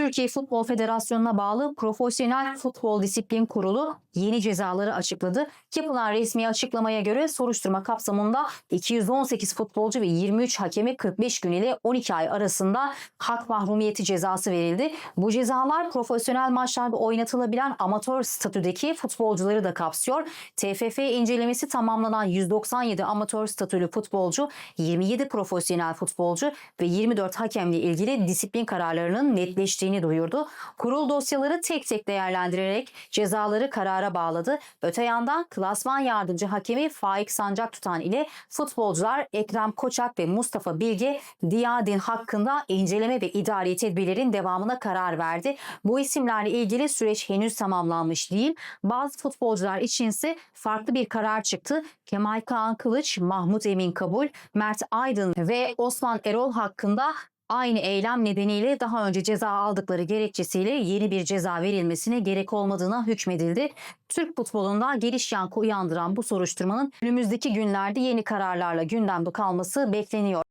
Türkiye Futbol Federasyonu'na bağlı Profesyonel Futbol Disiplin Kurulu yeni cezaları açıkladı. Yapılan resmi açıklamaya göre soruşturma kapsamında 218 futbolcu ve 23 hakeme 45 gün ile 12 ay arasında hak mahrumiyeti cezası verildi. Bu cezalar profesyonel maçlarda oynatılabilen amatör statüdeki futbolcuları da kapsıyor. TFF incelemesi tamamlanan 197 amatör statülü futbolcu, 27 profesyonel futbolcu ve 24 hakemle ilgili disiplin kararlarının netleştiğini duyurdu. Kurul dosyaları tek tek değerlendirerek cezaları karara bağladı. Öte yandan klasman yardımcı hakemi Faik Sancak tutan ile futbolcular Ekrem Koçak ve Mustafa Bilge Diyadin hakkında inceleme ve idari tedbirlerin devamına karar verdi. Bu isimlerle ilgili süreç henüz tamamlanmış değil. Bazı futbolcular içinse farklı bir karar çıktı. Kemal Kaan Kılıç, Mahmut Emin Kabul, Mert Aydın ve Osman Erol hakkında aynı eylem nedeniyle daha önce ceza aldıkları gerekçesiyle yeni bir ceza verilmesine gerek olmadığına hükmedildi. Türk futbolunda geliş yankı uyandıran bu soruşturmanın önümüzdeki günlerde yeni kararlarla gündemde kalması bekleniyor.